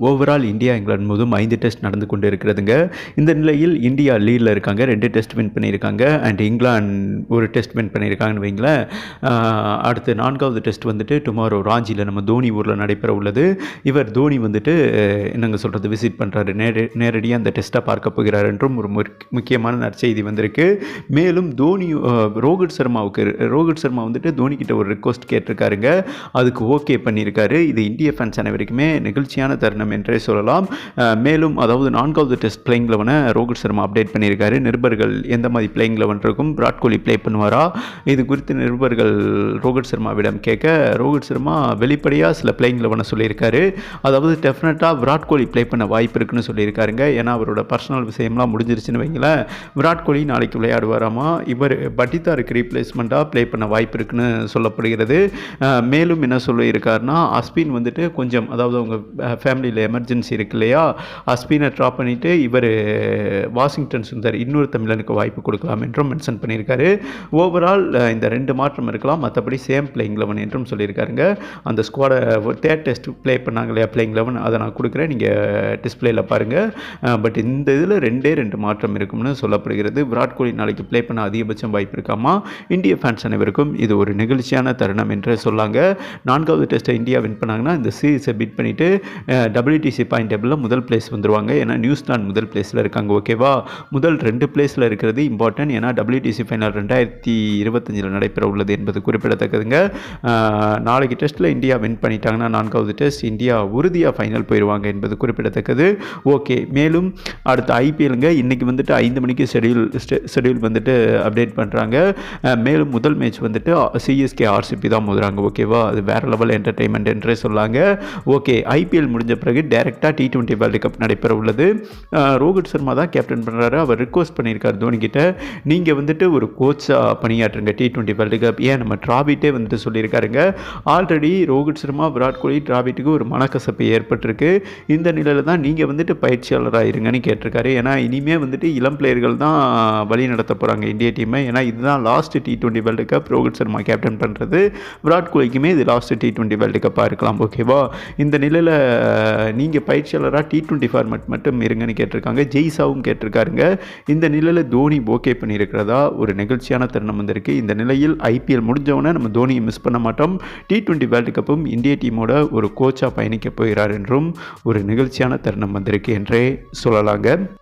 Overall India England முழுதும் ஐந்து test நடந்து கொண்டு இருக்கிறதுங்க இந்த நிலையில் இந்தியா லீடில் இருக்காங்க. ரெண்டு டெஸ்ட் வின் பண்ணியிருக்காங்க. அண்ட் இங்கிலாந்து ஒரு டெஸ்ட் வின் பண்ணியிருக்காங்கன்னு வைங்களேன். அடுத்து நான்காவது டெஸ்ட் வந்துட்டு டுமாரோ ராஞ்சியில் நம்ம தோனி ஊரில் நடைபெற உள்ளது. இவர் தோனி வந்துட்டு என்னங்க சொல்கிறது விசிட் பண்ணுறாரு நேர நேரடியாக அந்த டெஸ்ட்டை பார்க்க போகிறார் என்றும் ஒரு முக்- முக்கியமான நற்செய்தி வந்திருக்கு. மேலும் தோனி ரோஹித் சர்மாவுக்கு ரோஹித் சர்மா வந்துட்டு தோனி கிட்ட ஒரு ரிக்வஸ்ட் கேட்டிருக்காருங்க. அதுக்கு ஓகே பண்ணியிருக்காரு. இது இந்திய ஃபேன்ஸ் அனைவருக்குமே நிகழ்ச்சியான தருணம் என்றே சொல்லலாம். மேலும் அதாவது நான்காவது டெஸ்ட் பிளேயிங் லெவனை ரோஹித் சர்மா அப்டேட் பண்ணியிருக்காரு. நிருபர்கள் எந்த மாதிரி பிளேயிங் லெவன் இருக்கும் விராட் கோலி ப்ளே பண்ணுவாரா? இது குறித்து நிருபர்கள் ரோஹித் சர்மாவிடம் கேட்க ரோஹித் சர்மா வெளிப்படையாக சில பிளேயிங் லெவனை சொல்லியிருக்காரு. அதாவது டெஃபினட்டாக விராட் கோலி ப்ளே பண்ண வாய்ப்பு இருக்குன்னு சொல்லியிருக்காருங்க. ஏன்னா அவரோட பர்சனல் விஷயம்லாம் முடிஞ்சிருச்சுன்னு வைங்களேன். விராட் கோலி நாளைக்கு விளையாடுவாராமா? இவர் பட்டிதாருக்கு ரீப்ளேஸ்மெண்ட்டாக ப்ளே பண்ண வாய்ப்பு இருக்குன்னு சொல்லப்படுகிறது. மேலும் என்ன சொல்லியிருக்காருன்னா அஸ்பின் வந்துட்டு கொஞ்சம் அதாவது அவங்க ஃபேமிலியில் எமர்ஜென்சி இருக்கு இல்லையா? அஸ்பினை ட்ராப் பண்ணிவிட்டு இவர் வாஷிங்டன் சுந்தர் இன்னொரு தமிழனுக்கு வாய்ப்பு கொடுக்கலாம் என்றும் மென்ஷன் பண்ணியிருக்காரு. ஓவரால் இந்த ரெண்டு மாற்றம் இருக்கலாம். மற்றபடி சேம் பிளேயிங் லெவன் என்றும் சொல்லியிருக்காருங்க. அந்த ஸ்குவாடை தேர்ட் டெஸ்ட் ப்ளே பண்ணாங்க இல்லையா? பிளேயிங் லெவன் அதை நான் கொடுக்குறேன். நீங்கள் டிஸ்பிளேயில் பாருங்கள் பட் இந்த இதில் ரெண்டே ரெண்டு மாற்றம் இருக்கும்னு சொல்லப்படுகிறது. விராட் கோலி நாளைக்கு ப்ளே பண்ண அதிகபட்சம் வாய்ப்பு இருக்காமா? இந்திய ஃபேன்ஸ் அனைவருக்கும் இது ஒரு நிகழ்ச்சியான தருணம் என்று சொல்லாங்க. நான்காவது டெஸ்ட்டை இந்தியா வின் பண்ணாங்கன்னா இந்த சீரீஸை பிட் பண்ணிவிட்டு டபிள்யூடிசி பாயிண்ட் டேபிளில் முதல் பிளேஸ் வந்துருவாங்க. ஏன்னா நியூசிலாந்து முதல் பிளேஸில் இருக்காங்க ஓகேவா முதல் ரெண்டு பிளேஸில் இருக்கிறது இம்பார்ட்டன்ட் ஏன்னா டபிள்யூடிசி ஃபைனல் ரெண்டாயிரத்தி இருபத்தஞ்சில் நடைபெற உள்ளது என்பது குறிப்பிடத்தக்கதுங்க. நாளைக்கு டெஸ்ட்டில் இந்தியா வின் பண்ணிட்டாங்கன்னா நான்காவது டெஸ்ட் இந்தியா உறுதியாக ஃபைனல் போயிடுவாங்க என்பது குறிப்பிடத்தக்கது. ஓகே மேலும் அடுத்த ஐபிஎலுங்க இன்றைக்கி வந்துட்டு ஐந்து மணிக்கு ஷெடியூல் ஷெடியூல் வந்துட்டு அப்டேட் பண்ணுறாங்க மேலும் முதல் மேட்ச் வந்துட்டு சிஎஸ்கே ஆர்சிபி தான் மோதுறாங்க ஓகேவா அது வேறு லெவல் என்டர்டைன்மெண்ட் என்றே சொல்லாங்க. ஓகே ஐபிஎல் முடிஞ்ச பிறகு டேரெக்டாக டி டுவெண்ட்டி வேர்ல்டு கப் நடைபெற உள்ளது. ரோஹித் சர்மா தான் கேப்டன் பண்ணுறாரு அவர் ரிக்வஸ்ட் பண்ணியிருக்கார் தோனி கிட்ட. நீங்கள் வந்துட்டு ஒரு கோச்சாக பணியாற்றுங்க டி டுவெண்ட்டி வேர்ல்டு கப் ஏன்? நம்ம டிராபிட்டே வந்துட்டு சொல்லியிருக்காருங்க. ஆல்ரெடி ரோஹித் சர்மா விராட் கோலி டிராபிட்டுக்கு ஒரு மனக்கசப்பு ஏற்பட்டிருக்கு. இந்த நிலையில் தான் நீங்கள் வந்துட்டு பயிற்சியாளராக இருங்கன்னு கேட்டிருக்காரு. ஏன்னா இனிமே வந்துட்டு இளம் பிளேயர்கள் தான் வழி நடத்த போகிறாங்க இந்திய டீமை ஏன்னா இதுதான் last T twenty world cup Rohit Sharma captain பண்ணுறது விராட் கோலிக்குமே இது லாஸ்ட் டி டுவெண்ட்டி வேர்ல்டு கப்பாக இருக்கலாம் ஓகேவா இந்த நிலையில் நீங்கள் பயிற்சியாளராக டி டுவெண்ட்டி ஃபார்மெட் மட்டும் இருங்கன்னு கேட்டிருக்காங்க. ஜெய்சாவும் கேட்டிருக்காருங்க. இந்த நிலையில் தோனி ஓகே பண்ணியிருக்கிறதா? ஒரு நிகழ்ச்சியான தருணம் வந்திருக்கு. இந்த நிலையில் ஐபிஎல் முடிஞ்சவொடனே நம்ம தோனியை மிஸ் பண்ண மாட்டோம். டி டுவெண்ட்டி வேர்ல்டு கப்பும் இந்திய டீமோட ஒரு கோச்சாக பயணிக்க போகிறார் என்றும் ஒரு நிகழ்ச்சியான தருணம் வந்திருக்கு என்றே சொல்லலாங்க.